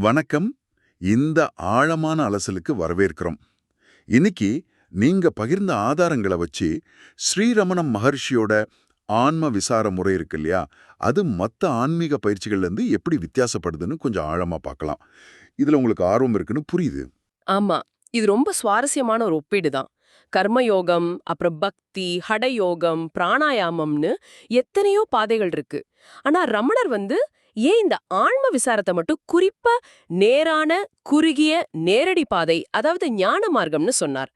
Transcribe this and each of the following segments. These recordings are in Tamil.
வணக்கம். இந்த ஆழமான அலசலுக்கு வரவேற்கிறோம். இன்னைக்கு நீங்க பகிர்ந்த ஆதாரங்களை வச்சு ஸ்ரீரமணம் மகர்ஷியோட ஆன்ம விசார முறை இருக்கு இல்லையா? அது மத்த ஆன்மீக பயிற்சிகள்ல இருந்து எப்படி வித்தியாசப்படுதுன்னு கொஞ்சம் ஆழமா பார்க்கலாம். இதுல உங்களுக்கு ஆர்வம் இருக்குன்னு புரியுது. ஆமா. இது ரொம்ப சுவாரஸ்யமான ஒரு ஒப்பீடு தான். கர்மயோகம் அப்புறம் பக்தி ஹடயோகம் பிராணாயாமம்னு எத்தனையோ பாதைகள் இருக்கு. ஆனா ரமணர் வந்து ஏன் இந்த ஆன்ம விசாரத்தை மட்டும் குறிப்பா நேரான குறுகிய நேரடி பாதை அதாவது ஞான மார்க்கம்னு சொன்னார்.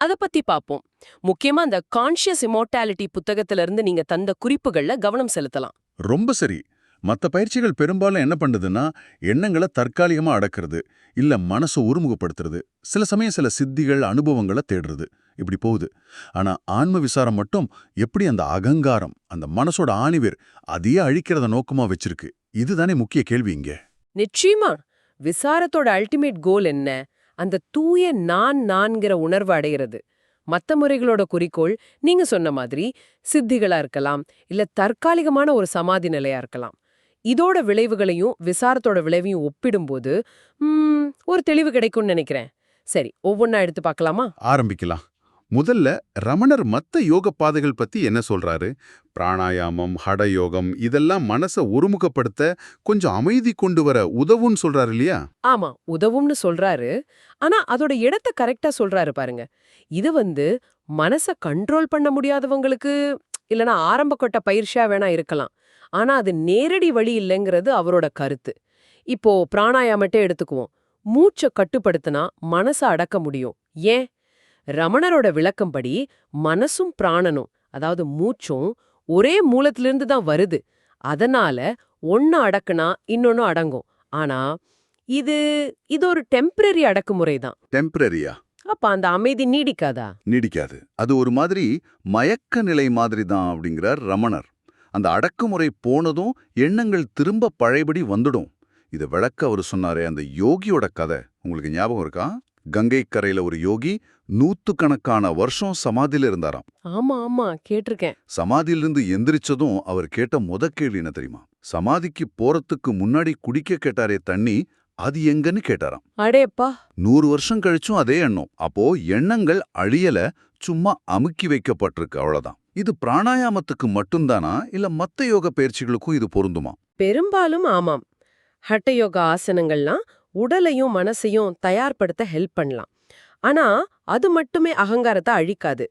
அத பத்தி பாப்போம். முக்கியமா அந்த கான்ஷியஸ் இமோர்டாலிட்டி புத்தகத்துல இருந்து நீங்க தந்த குறிப்புகள்ல கவனம் செலுத்தலாம். ரொம்ப சரி. மத்த பயிற்சிகள் பெரும்பாலும் என்ன பண்ணுதுன்னா எண்ணங்களை தற்காலிகமா அடக்கிறது இல்ல மனசை ஒருமுகப்படுத்துறது. சில சமயம் சில சித்திகள் அனுபவங்களை தேடுறது. இப்படி போகுது. ஆனா ஆன்ம விசாரம் மட்டும் எப்படி அந்த அகங்காரம் அந்த மனசோட ஆணிவேர் அதையே அழிக்கிறத நோக்கமா வச்சிருக்கு. இதுதானே முக்கிய கேள்வி இங்க. நிச்சயமா. விசாரத்தோட அல்டிமேட் கோல் என்ன? அந்த தூய நான் நான்கிற உணர்வு அடையிறது மத்த முறைகளோட குறிக்கோள் நீங்க சொன்ன மாதிரி சித்திகளா இருக்கலாம் இல்ல தற்காலிகமான ஒரு சமாதி நிலையா இருக்கலாம். இதோட விளைவுகளையும் விசாரத்தோட விளைவையும் ஒப்பிடும்போது ஒரு தெளிவு கிடைக்கும்னு நினைக்கிறேன். சரி ஒவ்வொன்னா எடுத்து பார்க்கலாமா? ஆரம்பிக்கலாம். முதல்ல ரமணர் மத்த யோக பாதைகள் பத்தி என்ன சொல்றாரு? பிராணாயாமம் ஹடயோகம் இதெல்லாம் மனசை ஒருமுகப்படுத்த கொஞ்சம் அமைதி கொண்டு வர உதவும்னு சொல்றாரு இல்லையா? ஆமா உதவும்னு சொல்றாரு. ஆனா அதோட இடத்த கரெக்டா சொல்றாரு பாருங்க. இது வந்து மனச கண்ட்ரோல் பண்ண முடியாதவங்களுக்கு இல்லனா ஆரம்ப கொட்ட பயிற்சியா வேணா இருக்கலாம். ஆனா அது நேரடி வழி இல்லைங்கிறது அவரோட கருத்து. இப்போ பிராணாயாமட்டே எடுத்துக்குவோம். மூச்சை கட்டுப்படுத்தினா மனசை அடக்க முடியும். ஏன்? ரமணரோட விளக்கம்படி மனசும் பிராணனும் அதாவது மூச்சும் ஒரே மூலத்திலிருந்து தான் வருது. அதனால ஒன்னு அடக்குனா இன்னொன்னு அடங்கும். ஆனா இது இது ஒரு டெம்பரரி அடக்குமுறை தான். டெம்பரரியா அப்ப அந்த அமைதி நீடிக்காதா? நீடிக்காது. அது ஒரு மாதிரி மயக்க நிலை மாதிரி தான் அப்படிங்கிறார் ரமணர். அந்த அடக்குமுறை போனதும் எண்ணங்கள் திரும்ப பழையபடி வந்துடும். இதை விளக்க அவர் சொன்னாரே அந்த யோகியோட கதை. உங்களுக்கு ஞாபகம் இருக்கா? கங்கை கரையில ஒரு யோகி நூத்துக்கணக்கான வருஷம் சமாதியில இருந்தாராம். ஆமா ஆமா கேட்டிருக்கேன். சமாதியிலிருந்து எந்திரிச்சதும் அவர் கேட்ட முத கேள்வி என்ன தெரியுமா? சமாதிக்கு போறதுக்கு முன்னாடி குடிக்க கேட்டாரே தண்ணி அது எங்கன்னு கேட்டாராம். அடேப்பா. நூறு வருஷம் கழிச்சும் அதே எண்ணம். அப்போ எண்ணங்கள் அழியல சும்மா அமுக்கி வைக்கப்பட்டிருக்கு அவ்வளவுதான். இது பிராணாயாமத்துக்கு மட்டும்தானா? இல்ல மத்த யோக பயிற்சிகளுக்கும் இது பொருந்துமா? பெரும்பாலும் ஆமாம். ஹட்டயோகா ஆசனங்கள்லாம் உடலையும் மனசையும் தயார்படுத்த ஹெல்ப் பண்ணலாம். ஆனா அது மட்டுமே அகங்காரத்தை அழிக்காது.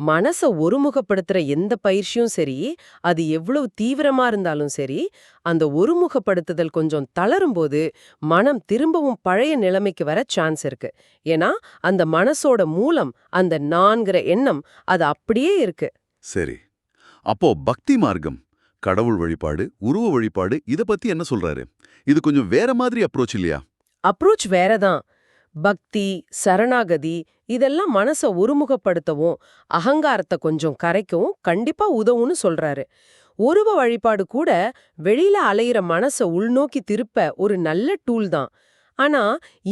மனச ஒருமுகப்படுத்துற எந்த பயிற்சியும் சரி அது எவ்வளவு தீவிரமா இருந்தாலும் சரி அந்த ஒருமுகப்படுத்துதல் கொஞ்சம் தளரும்போது மனம் திரும்பவும் பழைய நிலைமைக்கு வர சான்ஸ் இருக்கு. ஏன்னா அந்த மனசோட மூலம் அந்த நான்கிற எண்ணம் அது அப்படியே இருக்கு. சரி. அப்போ பக்தி மார்க்கம் கடவுள் வழிபாடு உருவ வழிபாடு இத பத்தி என்ன சொல்றாரு? இது கொஞ்சம் வேற மாதிரி அப்ரோச் இல்லையா? அப்ரோச் வேறதான். பக்தி சரணாகதி இதெல்லாம் மனச ஒருமுகப்படுத்தவும் அகங்காரத்தை கொஞ்சம் கரைக்கவும் கண்டிப்பா உதவும்னு சொல்றாரு. உருவ வழிபாடு கூட வெளியில அலையிற மனச உள்நோக்கி திருப்ப ஒரு நல்ல டூல் தான். ஆனா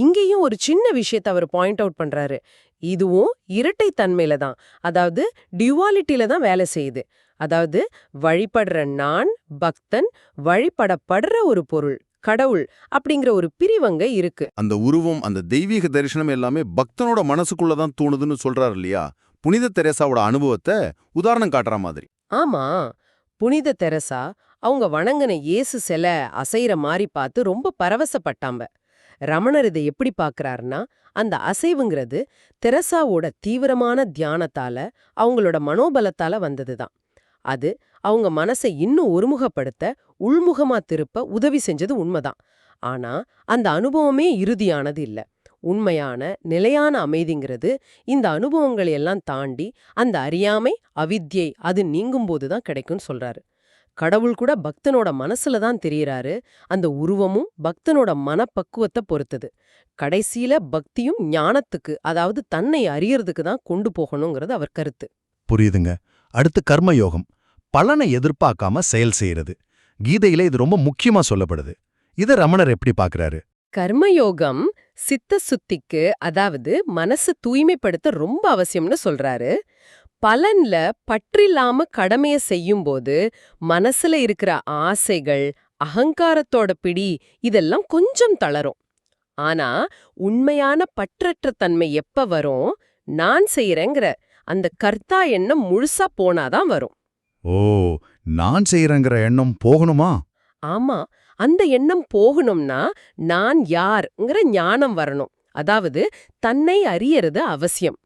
இங்கேயும் ஒரு சின்ன விஷயத்தை அவர் பாயிண்ட் அவுட் பண்றாரு. இதுவும் இரட்டை தன்மையில தான். அதாவது டியூவாலிட்டியில தான் வேலை செய்யுது. அதாவது வழிபடுற நான் பக்தன் வழிபடப்படுற ஒரு பொருள். கடவுள் அப்படிங்கிற ஒரு பிரிவங்க இருக்கு. அந்த உருவம் அந்த தெய்வீக தரிசனம் எல்லாமே பக்தனோட மனசுக்குள்ள தான் தோணுதுன்னு சொல்றாரு இல்லையா? புனித தெரேசாவோட அனுபவத்தை உதாரணம் காட்டுற மாதிரி. ஆமா. புனித தெரசா அவங்க வணங்கின இயேசு சிலை அசைற மாதிரி பார்த்து ரொம்ப பரவசப்பட்டாம்ப. ரமணர் இதை எப்படி பார்க்கறாருன்னா அந்த அசைவுங்கிறது தெரசாவோட தீவிரமான தியானத்தால அவங்களோட மனோபலத்தால வந்ததுதான். அது அவங்க மனசை இன்னும் ஒருமுகப்படுத்த உள்முகமா திருப்ப உதவி செஞ்சது உண்மைதான். ஆனா அந்த அனுபவமே இறுதியானது இல்ல. உண்மையான நிலையான அமைதிங்கிறது இந்த அனுபவங்களை எல்லாம் தாண்டி அந்த அறியாமை அவித்யை அது நீங்கும்போது தான் கிடைக்கும்னு சொல்றாரு. கடவுள் கூட பக்தனோட மனசுல தான் தெரியறாரு. அந்த உருவமும் பக்தனோட மனப்பக்குவத்தை பொறுத்தது. கடைசியில பக்தியும் ஞானத்துக்கு அதாவது தன்னை அறியறதுக்கு தான் கொண்டு போகணுங்கிறது அவர் கருத்து. புரியுதுங்க. அடுத்து கர்மயோகம். பலனை எதிர்பார்க்காம செயல் செய்யறது. கீதையில இது ரொம்ப முக்கியமா சொல்லப்படுது. இத ரமணர் எப்படி பாக்குறாரு கர்மயோகம் சித்த சுத்திக்கு அதாவது மனசு தூய்மைப்படுத்த ரொம்ப அவசியம்னு சொல்றாரு. பலன்ல பற்றில்லாம கடமைய செய்யும்போது மனசுல இருக்கிற ஆசைகள் அகங்காரத்தோட பிடி இதெல்லாம் கொஞ்சம் தளரும். ஆனா உண்மையான பற்றற்ற தன்மை எப்ப வரும்? நான் செய்யறேங்கிற அந்த கர்த்தா எண்ணம் முழுசா போனாதான் வரும். ஓ நான் செய்யறேங்கிற எண்ணம் போகணுமா? ஆமா அந்த எண்ணம் போகணும்னா நான் யார்ங்கிற ஞானம் வரணும். அதாவது தன்னை அறியறது அவசியம்.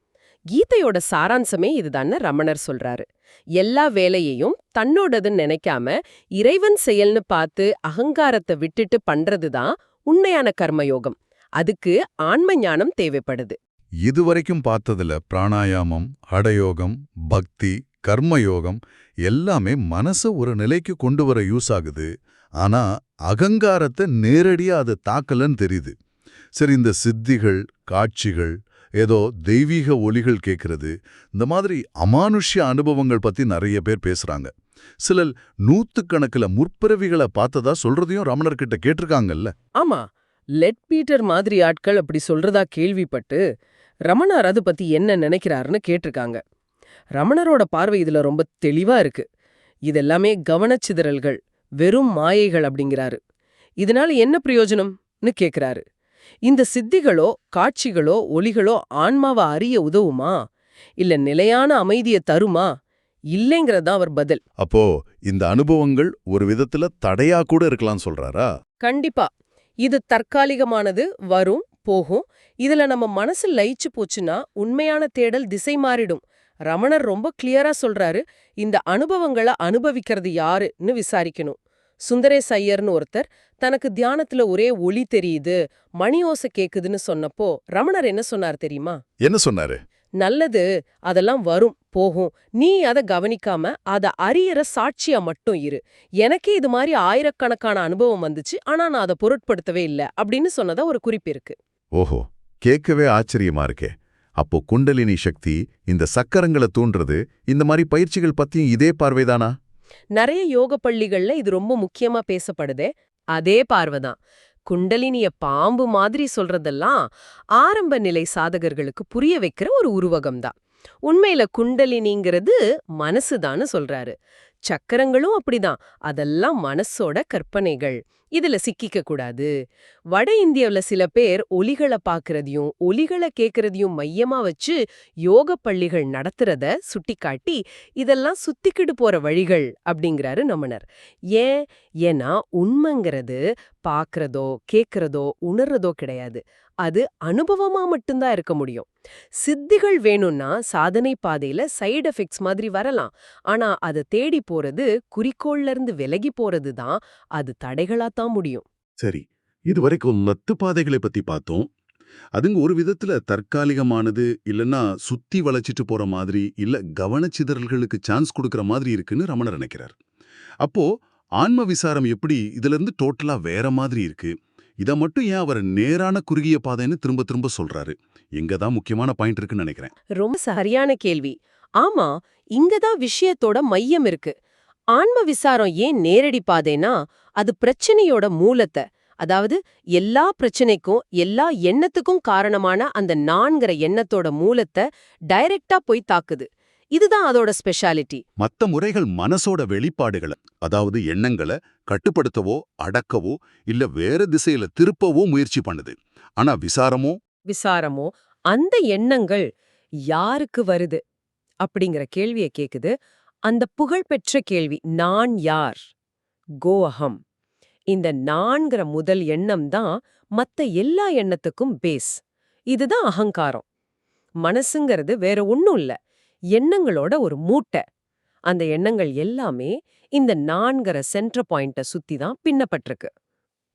கீதையோட சாராம்சமே இதுதான்னு ரமணர் சொல்றாரு. எல்லா வேலையையும் தன்னோடதுன்னு நினைக்காம இறைவன் செயல்னு பார்த்து அகங்காரத்தை விட்டுட்டு பண்றதுதான் உண்மையான கர்மயோகம். அதுக்கு ஆன்ம ஞானம் தேவைப்படுது. இதுவரைக்கும் பார்த்ததுல பிராணாயாமம் ஹடயோகம் பக்தி கர்மயோகம் எல்லாமே மனச ஒரு நிலைக்கு கொண்டு வர யூஸ் ஆகுது. ஆனா அகங்காரத்தை நேரடியா அது தாக்கலன்னு தெரியுது. சரி இந்த சித்திகள் காட்சிகள் ஏதோ தெய்வீக ஒளிகள் கேட்கறது இந்த மாதிரி அமானுஷ்ய அனுபவங்கள் பத்தி நிறைய பேர் பேசுறாங்க. சிலர் நூத்துக்கணக்குல முற்பிறவிகளை பார்த்ததா சொல்றதையும் ரமணர்கிட்ட கேட்டிருக்காங்கல்ல. ஆமா லெட் பீட்டர் மாதிரி ஆட்கள் அப்படி சொல்றதா கேள்விப்பட்டு ரமணர் அது பத்தி என்ன நினைக்கிறாருன்னு கேட்டிருக்காங்க. ரமணரோட பார்வை இதுல ரொம்ப தெளிவா இருக்கு. இதெல்லாமே கவனச்சிதறல்கள் வெறும் மாயைகள் அப்படிங்கிறாரு. இதனால என்ன பிரயோஜனம்னு கேக்குறாரு. இந்த சித்திகளோ காட்சிகளோ ஒலிகளோ ஆன்மாவை அறிய உதவுமா? இல்ல நிலையான அமைதியை தருமா? இல்லைங்கிறதா அவர் பதில். அப்போ இந்த அனுபவங்கள் ஒரு விதத்துல தடையா கூட இருக்கலாம் சொல்றாரா? கண்டிப்பா. இது தற்காலிகமானது வரும் போகும். இதுல நம்ம மனசு லயிச்சு போச்சுன்னா உண்மையான தேடல் திசை மாறிடும். ரமணர் ரொம்ப கிளியரா சொல்றாரு இந்த அனுபவங்களை அனுபவிக்கிறது யாருன்னு விசாரிக்கணும். சுந்தரேஸ் ஐயர்னு ஒருத்தர் தனக்கு தியானத்துல ஒரே ஒளி தெரியுது மணி ஓசை கேக்குதுன்னு சொன்னப்போ ரமணர் என்ன சொன்னார் தெரியுமா? என்ன சொன்னாரு? நல்லது அதெல்லாம் வரும் போகும் நீ அத கவனிக்காம அத அறியற சாட்சியா மட்டும் இரு. எனக்கே இது மாதிரி ஆயிரக்கணக்கான அனுபவம் வந்துச்சு ஆனா நான் அதை பொருட்படுத்தவே இல்ல அப்படின்னு சொன்னதா ஒரு குறிப்பு இருக்கு. ஓஹோ கேட்கவே ஆச்சரியமா இருக்கே. அப்போ குண்டலினி சக்தி இந்த சக்கரங்களை தூண்டுறது இந்த மாதிரி பயிற்சிகள் பத்தியும் இதே பார்வைதானா? நிறைய யோக பள்ளிகள்ல இது ரொம்ப முக்கியமா பேசப்படுதே அதே பார்வைதான். குண்டலினிய பாம்பு மாதிரி சொல்றதெல்லாம் ஆரம்ப நிலை சாதகர்களுக்கு புரிய வைக்கிற ஒரு உருவகம்தான். உண்மையில குண்டலினிங்கிறது மனசுதான்னு சொல்றாரு. சக்கரங்களும் அப்படிதான் அதெல்லாம் மனசோட கற்பனைகள். இதுல சிக்கிக்க கூடாது. வட இந்தியாவுல சில பேர் ஒலிகளை பாக்குறதையும் ஒலிகளை கேக்குறதையும் மையமா வச்சு யோக பள்ளிகள் நடத்துறத சுட்டிக்காட்டி இதெல்லாம் சுத்திக்கிட்டு போற வழிகள் அப்படிங்கிறாரு நமனர். ஏன்? ஏன்னா உண்மைங்கிறது பாக்குறதோ கேக்குறதோ உணர்றதோ கிடையாது. அது அனுபவமா மட்டும்தான் இருக்க முடியும். சித்திகள் வேணும்னா சாதனை பாதையில சைடு எஃபெக்ட்ஸ் மாதிரி வரலாம். ஆனா அதை தேடி போறது குறிக்கோள்ல இருந்து விலகி போறது தான் அது தடைகளா தான் முடியும். சரி. இதுவரைக்கும் நத்து பாதைகளை பத்தி பார்த்தோம். அதுங்க ஒரு விதத்துல தற்காலிகமானது இல்லைன்னா சுத்தி வளைச்சிட்டு போற மாதிரி இல்ல கவனச்சிதறல்களுக்கு சான்ஸ் கொடுக்கற மாதிரி இருக்குன்னு ரமணர் நினைக்கிறார். அப்போ ஆன்ம விசாரம் எப்படி இதுல இருந்து டோட்டலா வேற மாதிரி இருக்கு? இத மட்டும் ஏன் அவர் நேரான குறுகிய பாதைன்னு திரும்ப திரும்ப சொல்றாரு? இங்க தான் முக்கியமான பாயிண்ட் இருக்குன்னு நினைக்கிறேன். ரொம்ப சரியான கேள்வி. ஆமா இங்கதான் விஷயத்தோட மையம் இருக்கு. ஆன்ம விசாரம் ஏன் நேரடி பாதைனா அது பிரச்சனையோட மூலத்தை அதாவது எல்லா பிரச்சனைக்கும் எல்லா எண்ணத்துக்கும் காரணமான அந்த நான்கிற எண்ணத்தோட மூலத்தை டைரக்டா போய் தாக்குது. இதுதான் அதோட ஸ்பெஷாலிட்டி மத்த முறைகள் மனசோட வெளிப்பாடுகளை அதாவது எண்ணங்களை கட்டுப்படுத்தவோ அடக்கவோ இல்ல வேற திசையில திருப்பவோ முயற்சி பண்ணுது. ஆனா விசாரமோ? விசாரமோ? அந்த எண்ணங்கள் யாருக்கு வருது? அப்படிங்கிற கேள்விய கேக்குது. அந்த புகழ்பெற்ற கேள்வி நான் யார்? கோ அகம் இந்த நான்கிற முதல் எண்ணம் தான் மத்த எல்லா எண்ணத்துக்கும் பேஸ் இதுதான் அகங்காரம். மனசுங்கிறது வேற ஒண்ணும் இல்ல. எண்ணங்களோட ஒரு மூட்டை. அந்த எண்ணங்கள் எல்லாமே இந்த நான்கிற சென்டர் பாயிண்ட சுத்தி தான் பின்னப்பட்டிருக்கு.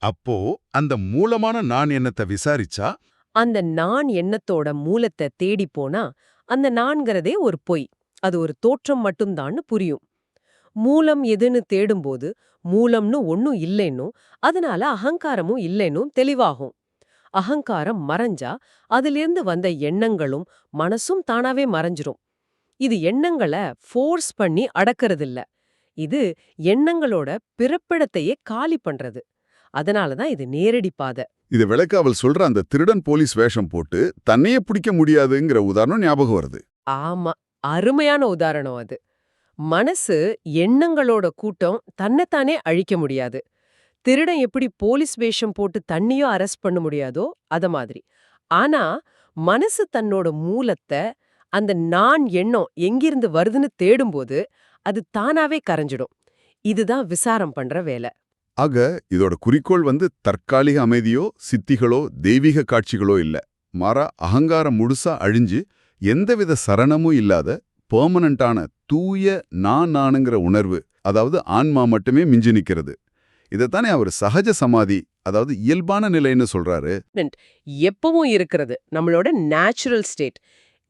அப்போ அந்த மூலமான நான் எண்ணத்தை விசாரிச்சா? அந்த நான் எண்ணத்தோட மூலத்தை தேடி போனா அந்த நான்கிறதே ஒரு பொய். அது ஒரு தோற்றம் மட்டும்தான்னு புரியும். மூலம் எதுன்னு தேடும்போது மூலம்னு ஒன்னும் இல்லைன்னும் அதனால அகங்காரமும் இல்லைன்னும் தெளிவாகும். அகங்காரம் மறைஞ்சா அதிலிருந்து வந்த எண்ணங்களும் மனசும் தானாவே மறைஞ்சிரும். இது எண்ணங்களை ஃபோர்ஸ் பண்ணி அடக்கறதில்ல. இது எண்ணங்களோட பிறப்பிடத்தையே காலி பண்றது. அதனாலதான் இது நேரடி பாதை. இது விளக்க அவள் சொல்ற அந்த திருடன் போலீஸ் வேஷம் போட்டு தன்னையே பிடிக்க முடியாதுங்கிற உதாரணம் ஞாபகம் வருது. ஆமா அருமையான உதாரணம் அது. மனசு எண்ணங்களோட கூட்டம் தன்னைத்தானே அழிக்க முடியாது. திருடன் எப்படி போலீஸ் வேஷம் போட்டு தண்ணியோ அரெஸ்ட் பண்ண முடியாதோ அத மாதிரி. ஆனா மனசு தன்னோட மூலத்தை அந்த நான் எண்ணம் எங்கிருந்து வருதுன்னு தேடும்போது அது தானாவே கரைஞ்சிடும். இதுதான் விசாரம் பண்ற வேலை. ஆக இதோட குறிக்கோள் வந்து தற்காலிக அமைதியோ சித்திகளோ தெய்வீக காட்சிகளோ இல்ல. மாறா அகங்காரம் முழுசா அழிஞ்சு எந்தவித சரணமும் இல்லாத பெர்மனண்டான தூய நான் நானுங்கிற உணர்வு அதாவது ஆன்மா மட்டுமே மிஞ்சி நிக்கிறது. இதைத்தானே அவர் சகஜ சமாதி அதாவது இயல்பான நிலைன்னு சொல்றாரு. எப்பவும் இருக்கிறது நம்மளோட நேச்சுரல் ஸ்டேட்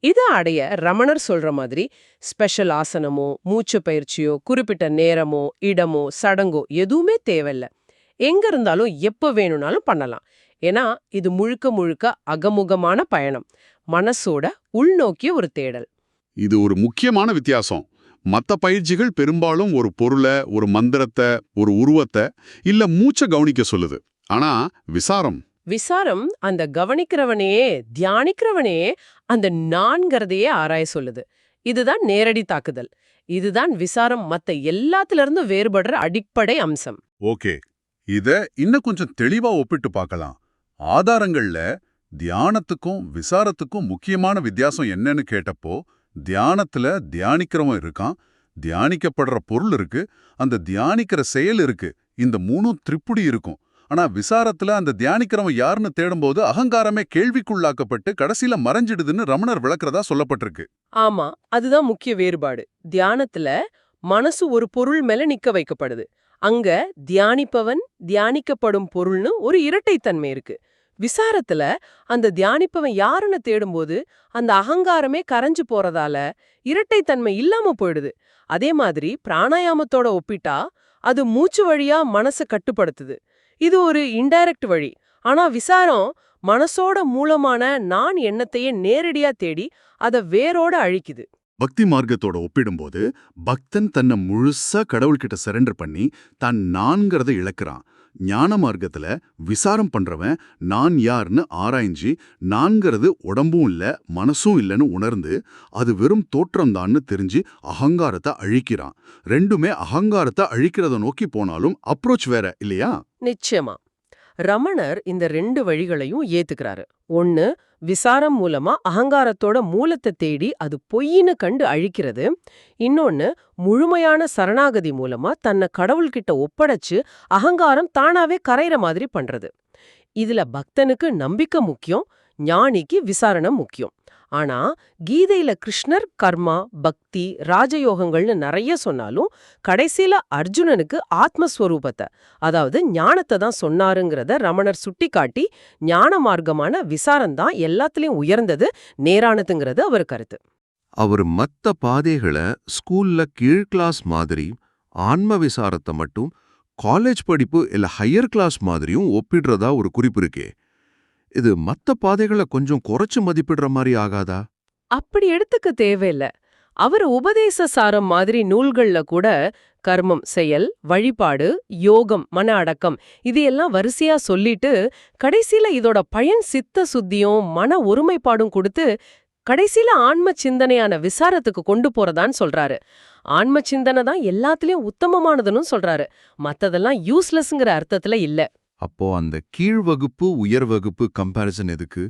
இதை அடைய ரமணர் சொல்ற மாதிரி ஸ்பெஷல் ஆசனமோ மூச்சு பயிற்சியோ குறிப்பிட்ட நேரமோ இடமோ சடங்கோ எதுவுமே தேவையில்ல. எங்க இருந்தாலும் எப்ப வேணும்னாலும் பண்ணலாம். ஏன்னா இது முழுக்க முழுக்க அகமுகமான பயணம். மனசோட உள்நோக்கிய ஒரு தேடல். இது ஒரு முக்கியமான வித்தியாசம். மத்த பயிற்சிகள் பெரும்பாலும் ஒரு பொருளை ஒரு மந்திரத்தை ஒரு உருவத்தை இல்ல மூச்சை கவனிக்க சொல்லுது. ஆனா விசாரம் விசாரம் அந்த கவனிக்கிறவனையே தியானிக்கிறவனையே அந்த நான்கிறதையே ஆராய சொல்லுது. இதுதான் நேரடி தாக்குதல். இதுதான் விசாரம் மத்த எல்லாத்துல இருந்து வேறுபடுற அடிப்படை அம்சம். ஓகே. இத இன்னும் கொஞ்சம் தெளிவா ஒப்பிட்டு பார்க்கலாம். ஆதாரங்கள்ல தியானத்துக்கும் விசாரத்துக்கும் முக்கியமான வித்தியாசம் என்னன்னு கேட்டப்போ தியானத்துல தியானிக்கிறவன் இருக்கான் தியானிக்கப்படுற பொருள் இருக்கு அந்த தியானிக்கிற செயல் இருக்கு இந்த மூணும் திரிப்புடி இருக்கும். ஆனா விசாரத்துல அந்த தியானிக்கிறவன் யாருன்னு தேடும்போது அகங்காரமே கேள்விக்குள்ளாக்கப்பட்டு கடைசியில மறைஞ்சிடுதுன்னு ரமணர் விளக்குறதா சொல்லப்பட்டிருக்கு. ஆமா அதுதான் முக்கிய வேறுபாடு. தியானத்துல மனசு ஒரு பொருள் மேல நிக்க வைக்கப்படுது. அங்க தியானிப்பவன் தியானிக்கப்படும் பொருள்னு ஒரு இரட்டைத்தன்மை இருக்கு. விசாரத்துல அந்த தியானிப்பவன் யாருன்னு தேடும்போது அந்த அகங்காரமே கரைஞ்சு போறதால இரட்டைத்தன்மை இல்லாம போயிடுது. அதே மாதிரி பிராணாயாமத்தோட ஒப்பிட்டா அது மூச்சு வழியா மனசை கட்டுப்படுத்துது. இது ஒரு இன்டைரக்ட் வழி. ஆனா விசாரம் மனசோட மூலமான நான் எண்ணத்தையே நேரடியா தேடி அத வேரோட அழிக்குது. பக்தி மார்க்கத்தோட ஒப்பிடும்போது பக்தன் தன்னை முழுசா கடவுள்கிட்ட சரண்டர் பண்ணி தான் நான்கிறத இழக்கிறான். ஞான மார்க்கத்துல விசாரம் பண்றவன் நான் யார்னு ஆராய்ஞ்சு நான்கிறது உடம்பும் இல்ல மனசும் இல்லைன்னு உணர்ந்து அது வெறும் தோற்றம்தான்னு தெரிஞ்சு அகங்காரத்தை அழிக்கிறான். ரெண்டுமே அகங்காரத்தை அழிக்கிறத நோக்கி போனாலும் அப்ரோச் வேற இல்லையா? நிச்சயமா. ரமணர் இந்த ரெண்டு வழிகளையும் ஏத்துக்கிறாரு. ஒன்னு விசாரம் மூலமா அகங்காரத்தோட மூலத்தை தேடி அது பொய்ன்னு கண்டு அழிக்கிறது. இன்னொன்னு முழுமையான சரணாகதி மூலமா தன்னை கடவுள்கிட்ட ஒப்படைச்சு அகங்காரம் தானாவே கரையிற மாதிரி பண்றது. இதுல பக்தனுக்கு நம்பிக்கை முக்கியம் ஞானிக்கு விசாரணம் முக்கியம். ஆனா கீதையில கிருஷ்ணர் கர்மா பக்தி ராஜயோகங்கள்னு நிறைய சொன்னாலும் கடைசியில அர்ஜுனனுக்கு ஆத்மஸ்வரூபத்தை அதாவது ஞானத்தை தான் சொன்னாருங்கிறத ரமணர் சுட்டிக்காட்டி ஞான மார்க்கமான விசாரந்தான் எல்லாத்துலயும் உயர்ந்தது நேரானதுங்கிறது அவர் கருத்து. அவர் மத்த பாதைகளை ஸ்கூல்ல கீழ் கிளாஸ் மாதிரி ஆன்ம விசாரத்தை மட்டும் காலேஜ் படிப்பு இல்ல ஹையர் கிளாஸ் மாதிரியும் ஒப்பிடுறதா ஒரு குறிப்பு இருக்கே. இது மத்த பாதைகளை கொஞ்சம் குறைச்சு மதிப்பிடுற மாதிரி ஆகாதா? அப்படி எடுத்துக்க தேவையில்ல. அவர் உபதேச சாரம் மாதிரி நூல்கள்ல கூட கர்மம் செயல் வழிபாடு யோகம் மன அடக்கம் இது எல்லாம் வரிசையா சொல்லிட்டு கடைசியில இதோட பயன் சித்த சுத்தியும் மன ஒருமைப்பாடும் கொடுத்து கடைசியில ஆன்ம சிந்தனையான விசாரத்துக்கு கொண்டு போறதான்னு சொல்றாரு. ஆன்ம சிந்தனை தான் எல்லாத்துலயும் உத்தமமானதுன்னு சொல்றாரு. மத்ததெல்லாம் யூஸ்லெஸ்ங்கிற அர்த்தத்துல இல்ல. அப்போ அந்த கீழ் வகுப்பு உயர் வகுப்பு கம்பாரிசன் எதுக்கு?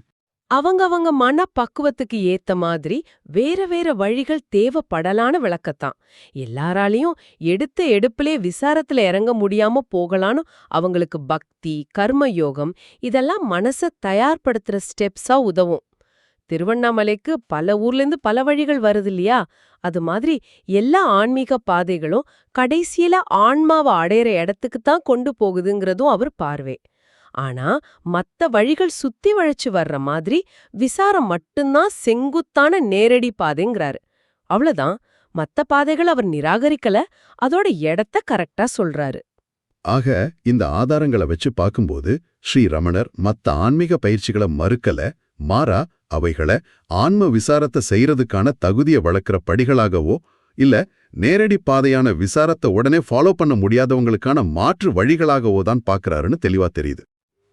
அவங்கவங்க மன பக்குவத்துக்கு ஏத்த மாதிரி வேற வேற வழிகள் தேவைப்படலான்னு விளக்கத்தான். எல்லாராலையும் எடுத்த எடுப்பிலே விசாரத்துல இறங்க முடியாம போகலான்னு அவங்களுக்கு பக்தி கர்ம யோகம் இதெல்லாம் மனச தயார்படுத்துற ஸ்டெப்ஸா உதவும். திருவண்ணாமலைக்கு பல ஊர்லேருந்து பல வழிகள் வருது இல்லையா அது மாதிரி எல்லா ஆன்மீக பாதைகளும் கடைசியில ஆன்மாவை அடையிற இடத்துக்கு தான் கொண்டு போகுதுங்கிறதும் அவர் பார்வை. ஆனா மத்த வழிகள் சுத்தி வழைச்சு வர்ற மாதிரி விசாரம் மட்டும்தான் செங்குத்தான நேரடி பாதைங்கிறாரு. அவ்வளவுதான். மத்த பாதைகள் அவர் நிராகரிக்கல. அதோட இடத்த கரெக்டா சொல்றாரு. ஆக இந்த ஆதாரங்களை வச்சு பார்க்கும்போது ஸ்ரீ ரமணர் மத்த ஆன்மீக பயிற்சிகளை மறுக்கல மாறா அவைகளை ஆன்ம விசாரத்தை செய்யறதுக்கான தகுதியை வளர்க்குற படிகளாகவோ இல்ல நேரடி பாதையான விசாரத்தை உடனே ஃபாலோ பண்ண முடியாதவங்களுக்கான மாற்று வழிகளாகவோ தான் பார்க்கறாருன்னு தெளிவா தெரியுது.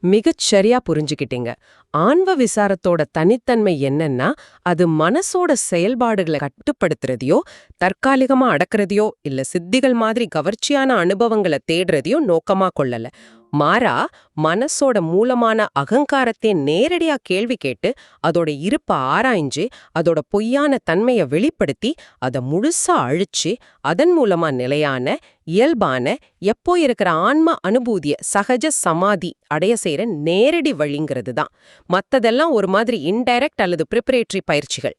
மிகச் சரியா புரிஞ்சுக்கிட்டீங்க. ஆன்ம விசாரத்தோட தனித்தன்மை என்னன்னா அது மனசோட செயல்பாடுகளை கட்டுப்படுத்துறதையோ தற்காலிகமா அடக்குறதையோ இல்ல சித்திகள் மாதிரி கவர்ச்சியான அனுபவங்களை தேடுறதையோ நோக்கமா கொள்ளல. மாறா மனசோட மூலமான அகங்காரத்தை நேரடியா கேள்வி கேட்டு அதோட இருப்ப ஆராய்ஞ்சு அதோட பொய்யான தன்மையை வெளிப்படுத்தி அதை முழுசா அழிச்சு அதன் மூலமா நிலையான இயல்பான எப்போ இருக்கிற ஆன்ம அனுபூதிய சகஜ சமாதி அடைய செய்யற நேரடி வழிங்கிறது தான். மத்ததெல்லாம் ஒரு மாதிரி இன்டைரக்ட் அல்லது ப்ரிப்பரேட்டரி பயிற்சிகள்.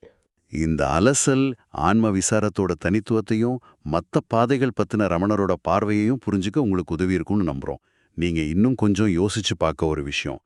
இந்த அலசல் ஆன்ம விசாரத்தோட தனித்துவத்தையும் மத்த பாதைகள் பத்தின ரமணரோட பார்வையையும் புரிஞ்சுக்க உங்களுக்கு உதவி இருக்கும்னு நம்புறோம். நீங்க இன்னும் கொஞ்சம் யோசிச்சு பார்க்க ஒரு விஷயம்.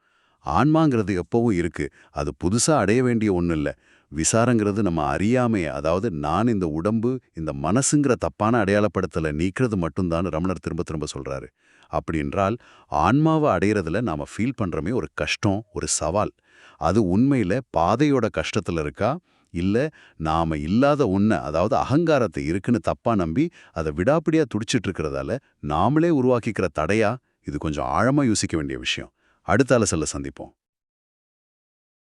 ஆன்மாங்கிறது எப்பவும் இருக்கு. அது புதுசா அடைய வேண்டிய ஒண்ணு இல்ல. விசாரங்கிறது நம்ம அறியாமைய அதாவது நான் இந்த உடம்பு இந்த மனசுங்கிற தப்பான அடையாளப்படுத்தலை நீக்கிறது மட்டும்தான் ரமணர் திரும்ப திரும்ப சொல்றாரு. அப்படி என்றால் ஆன்மாவை அடையிறதுல நாம ஃபீல் பண்றமே ஒரு கஷ்டம் ஒரு சவால். அது உண்மையில பாதையோட கஷ்டத்துல இருக்கா? இல்ல நாம இல்லாத உன்னை அதாவது அகங்காரத்தை இருக்குன்னு தப்பா நம்பி அதை விடாப்பிடியா துடிச்சிட்டு இருக்கிறதால நாமளே உருவாக்கிக்கிற தடையா? இது கொஞ்சம் ஆழமா யோசிக்க வேண்டிய விஷயம். அடுத்த அலசல்ல சந்திப்போம்.